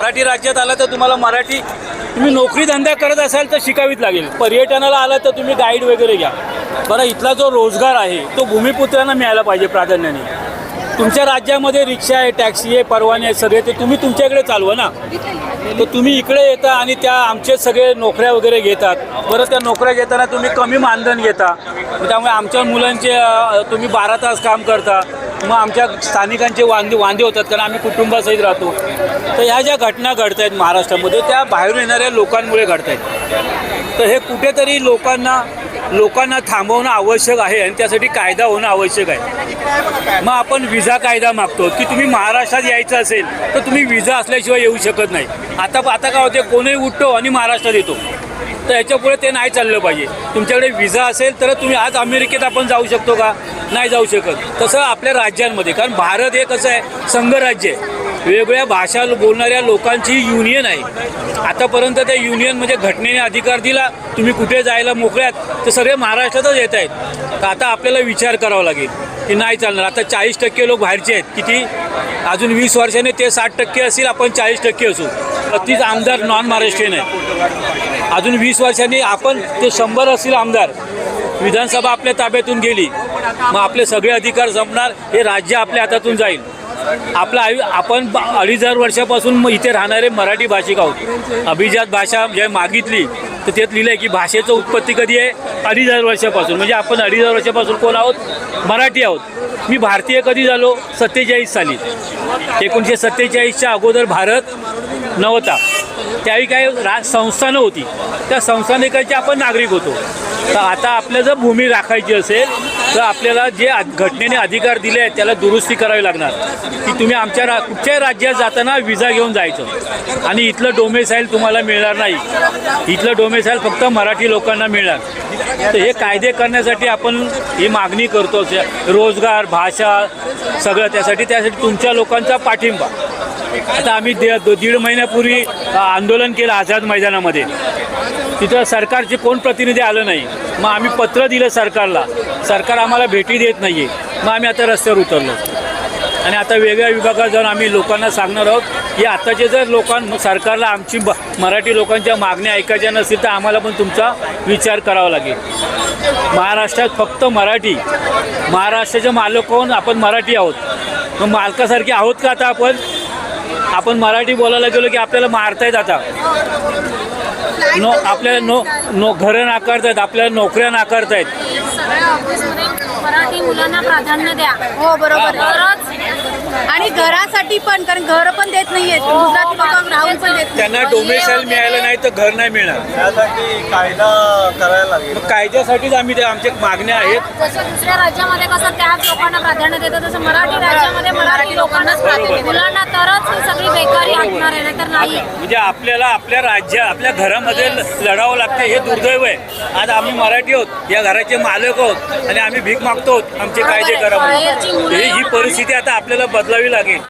मराठी राज्यात आला तर तुम्हाला मराठी तुम्ही नोकरी धंदा करत असाल तर शिकावीच लागेल. पर्यटनाला आला तर तुम्ही गाईड वगैरे घ्या. बरं इथला जो रोजगार आहे तो भूमिपुत्रांना मिळायला पाहिजे प्राधान्याने. तुमच्या राज्यामध्ये रिक्षा आहे टॅक्सी आहे परवाने आहे सगळे ते तुम्ही तुमच्याकडे चालवा ना. तर तुम्ही इकडे येता आणि त्या आमचे सगळे नोकऱ्या वगैरे घेतात. बरं त्या नोकऱ्या घेताना तुम्ही कमी मानधन घेता. त्यामुळे आमच्या मुलांचे तुम्ही बारा तास काम करता. मग आमच्या स्थानिकांचे वांदे वांदे होतात कारण आम्ही कुटुंबासहित राहतो. तर ह्या ज्या घटना घडत आहेत महाराष्ट्रामध्ये त्या बाहेरून येणाऱ्या लोकांमुळे घडत आहेत. तर हे कुठेतरी लोकांना लोकांना थांबवणं आवश्यक आहे आणि त्यासाठी कायदा होणं आवश्यक आहे. मग आपण विजा कायदा मागतो की तुम्ही महाराष्ट्रात यायचं असेल तर तुम्ही विजा असल्याशिवाय येऊ शकत नाही. आता आता काय होते कोणीही उठतो आणि महाराष्ट्रात येतो. तर याच्यापुढे ते नाही चाललं पाहिजे. तुमच्याकडे विजा असेल तर तुम्ही आज अमेरिकेत आपण जाऊ शकतो का? नाही जाऊ शकत. तसं आपल्या राज्यांमध्ये. कारण भारत हे कसं आहे संघराज्य आहे. वेगवेगळ्या भाषा बोलणाऱ्या लोकांची युनियन आहे. आतापर्यंत त्या युनियन म्हणजे घटनेने अधिकार दिला तुम्ही कुठे जायला मोकळ्यात ते सगळे महाराष्ट्रातच येत आहेत. तर आता आपल्याला विचार करावा लागेल की नाही चालणार. आता चाळीस टक्के लोक बाहेरचे आहेत. किती? अजून वीस वर्षाने ते साठ टक्के असतील आपण चाळीस टक्के असू. तीच आमदार नॉन महाराष्ट्रीयन आहे. अजून वीस वर्षांनी आपण ते शंभर असतील आमदार. विधानसभा आपल्या ताब्यातून गेली. मग आपले सगळे अधिकार जमणार हे राज्य आपल्या हातातून जाईल. आपलं आयु आपण अडीच हजार वर्षापासून मग इथे राहणारे मराठी भाषिक आहोत. अभिजात भाषा जे मागितली तर त्यात लिहिलं आहे की भाषेचं उत्पत्ती कधी आहे? अडीच हजार वर्षापासून. म्हणजे आपण अडीच हजार वर्षापासून कोण आहोत? मराठी आहोत. मी भारतीय कधी झालो? सत्तेचाळीस साली. एकोणीसशे सत्तेचाळीसच्या अगोदर भारत नव्हता. त्यावेळी काय रा संस्थानं होती. त्या संस्थानिकांचे आपण नागरिक होतो. तर आता आपल्या जर भूमी राखायची असेल तर आपल्याला जे घटनेने अधिकार दिले आहेत त्याला दुरुस्ती करावी लागणार. की तुम्ही आमच्या रा कुठच्याही राज्यात जाताना विजा घेऊन जायचं. आणि इथलं डोमेसाईल तुम्हाला मिळणार नाही. इथलं डोमेसाईल फक्त मराठी लोकांना मिळणार. तर हे कायदे करण्यासाठी आपण ही मागणी करतो. रोजगार भाषा सगळं त्यासाठी. त्यासाठी तुमच्या लोकांचा पाठिंबा. आता आम्ही दे दो- दीड महिन्यापूर्वी आंदोलन केलं आझाद मैदानामध्ये. तिथं सरकारचे कोण प्रतिनिधी आलं नाही. मग आम्ही पत्र दिलं सरकारला. सरकार आम्हाला भेटी देत नाही आहे मग आम्ही आता रस्त्यावर उतरलो. आणि आता वेगळ्या विभागात जाऊन आम्ही लोकांना सांगणार आहोत की आताचे जर लोकां सरकारला आमची ब- मराठी लोकांच्या मागण्या ऐकायच्या नसतील तर आम्हाला पण तुमचा विचार करावा लागेल. महाराष्ट्रात फक्त मराठी. महाराष्ट्राचे मालक होऊन आपण मराठी आहोत. मग मालकासारखे आहोत का आता आपण? आपण मराठी बोलायला गेलो की आपल्याला मारतायत आता नो आपल्याला नो नो घरं नाकारतायत आपल्याला नोकऱ्या नाकारतायत. सगळ्या ऑफिसमध्ये मराठी मुलांना प्राधान्य द्या. हो बरोबर. तरच आणि घरासाठी पण कारण घर पण देत नाहीयेत गुजराती लोक राहून पण देत नाही. त्यांना डोमेसाईल मिळालं नाही तर घर नाही मिळणार. त्यासाठी कायदा करायला लागेल. मग कायद्यासाठीच आम्ही ते आमच्या मागण्या आहेत. जसं दुसऱ्या राज्यामध्ये कसं त्याच लोकांना प्राधान्य देतं तसं मराठी राज्यामध्ये मराठी लोकांनाच प्राधान्य मुलांना तरच ही सगळी बेकारी हटणार आहे नाहीतर नाही. म्हणजे आपल्याला आपल्या राज्य आपल्या घरामध्ये ल- लढावं लागतं हे दुर्दैव आहे. आज आम्ही मराठी आहोत या घराचे मालक आहोत आणि आम्ही भीक मागतो आहोत. आमचे कायदे करा म्हणून. बाहेरची मुलं ही ही परिस्थिती आता आपल्याला बदलावी लागेल.